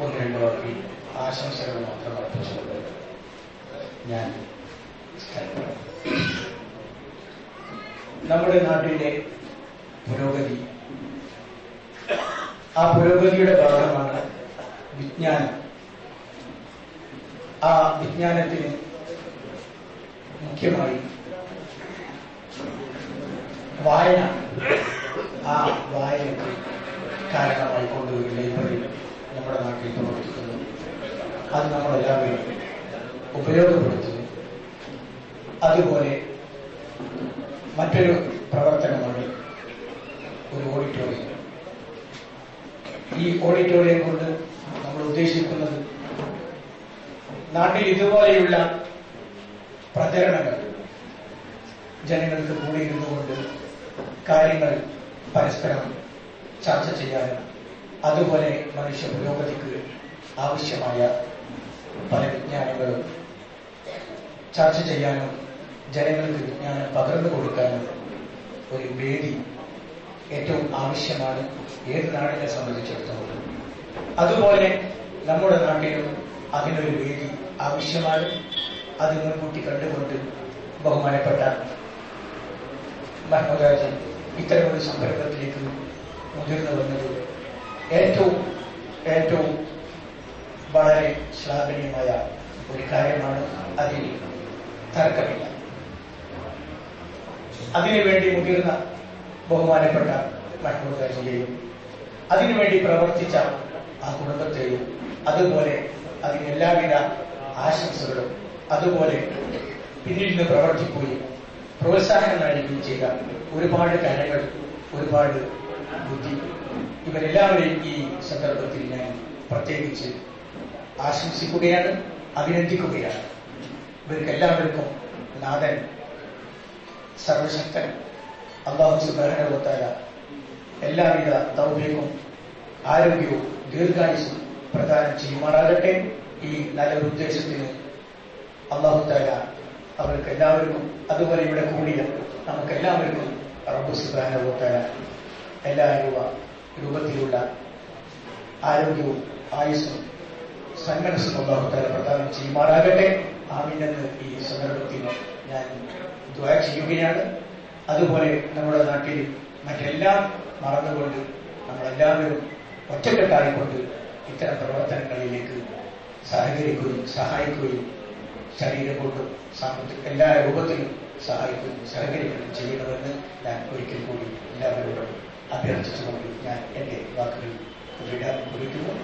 ഒന്ന് രണ്ട് വാക്കിൽ ആശംസകൾ മാത്രം അർപ്പിച്ചുകൊണ്ട് ഞാൻ നമ്മുടെ നാട്ടിലെ പുരോഗതി. ആ പുരോഗതിയുടെ ഭാഗമാണ് വിജ്ഞാനം. ആ വിജ്ഞാനത്തിന് മുഖ്യമായി വായന ആ വായനയ്ക്ക് കാരണമായി കൊണ്ടൊരു ലൈബ്രറി നമ്മുടെ നാട്ടിൽ പ്രവർത്തിക്കുന്നു അത് നമ്മളെല്ലാവരും ഉപയോഗപ്പെടുത്തുന്നു. അതുപോലെ മറ്റൊരു പ്രവർത്തനമാണ് ഒരു ഓഡിറ്റോറിയം ഈ ഓഡിറ്റോറിയം കൊണ്ട് നമ്മൾ ഉദ്ദേശിക്കുന്നത് നാട്ടിൽ ഇതുപോലെയുള്ള പ്രചരണങ്ങൾ ജനങ്ങൾക്ക് കൂടിയിരുന്നു കൊണ്ട് കാര്യങ്ങൾ പരസ്പരം ചർച്ച ചെയ്യാനും അതുപോലെ മനുഷ്യ പുരോഗതിക്ക് ആവശ്യമായ പല വിജ്ഞാനങ്ങളും ചർച്ച ചെയ്യാനും ജനങ്ങൾക്ക് വിജ്ഞാനം പകർന്നു കൊടുക്കാനും ഒരു വേദി ഏറ്റവും ആവശ്യമാണ് ഏത് നാടിനെ സംബന്ധിച്ചിടത്തോളം. അതുപോലെ നമ്മുടെ നാട്ടിലും അതിനൊരു വേദി ആവശ്യമാണ്. അത് മുൻകൂട്ടി കണ്ടുകൊണ്ട് ബഹുമാനപ്പെട്ട മഹമ്മദാജൻ ഇത്തരമൊരു സംരംഭത്തിലേക്ക് മുതിർന്നു വന്നത് ഏറ്റവും ഏറ്റവും വളരെ ശ്ലാഘനീയമായ ഒരു കാര്യമാണ് അതിൽ തർക്കമില്ല. അതിനുവേണ്ടി മുതിർന്ന ബഹുമാനപ്പെട്ട മഹമ്മൂദാജിയെയും അതിനുവേണ്ടി പ്രവർത്തിച്ച ആ കുടുംബത്തെയും അതുപോലെ അതിന് എല്ലാവിധ ആശംസകളും അതുപോലെ പിന്നിൽ നിന്ന് പ്രവർത്തിക്കുകയും പ്രോത്സാഹനം നൽകുകയും ചെയ്ത ഒരുപാട് കരകൾ ഒരുപാട് ബുദ്ധി. ഇവരെല്ലാവരെയും ഈ സന്ദർഭത്തിൽ ഞാൻ പ്രത്യേകിച്ച് ആശംസിക്കുകയാണ് അഭിനന്ദിക്കുകയാണ്. ഇവർക്ക് എല്ലാവർക്കും നാഥൻ സർവശക്തൻ അള്ളാഹു സുബാനവത്താല എല്ലാവിധ ദൗർഭ്യവും ആരോഗ്യവും ദീർഘായുസും പ്രദാനം ചെയ്യുമാറാകട്ടെ. ഈ നല്ലൊരു ഉദ്ദേശത്തിന് അള്ളാഹുത്താര അവർക്ക് എല്ലാവർക്കും അതുപോലെ ഇവിടെ കൂടിയ നമുക്ക് എല്ലാവർക്കും റബ്ബു സുബാനവത്താല എല്ലാ രൂപ രൂപത്തിലുള്ള ആരോഗ്യവും ആയുസ്സും സന്മനസ്സും അള്ളാഹു പ്രധാനം ചെയ്യുമാറാകട്ടെ. ആമിനെന്ന് ഈ സന്ദർഭത്തിൽ ഞാൻ ദ്വയ ചെയ്യുകയാണ്. അതുപോലെ നമ്മുടെ നാട്ടിൽ മറ്റെല്ലാം മറന്നുകൊണ്ട് നമ്മളെല്ലാവരും ഒറ്റക്കെട്ടായിക്കൊണ്ട് ഇത്തരം പ്രവർത്തനങ്ങളിലേക്ക് സഹകരിക്കുകയും സഹായിക്കുകയും ശരീരം കൊണ്ടും സാമ്പത്തിക എല്ലാ രൂപത്തിലും സഹായിക്കുകയും സഹകരിക്കുകയും ചെയ്യണമെന്ന് ഞാൻ ഒരിക്കൽ കൂടി എല്ലാവരോടും അഭ്യർത്ഥിച്ചുകൊണ്ട് ഞാൻ എന്റെ വാക്കുകൾ വിടാൻ കുറിക്കുന്നു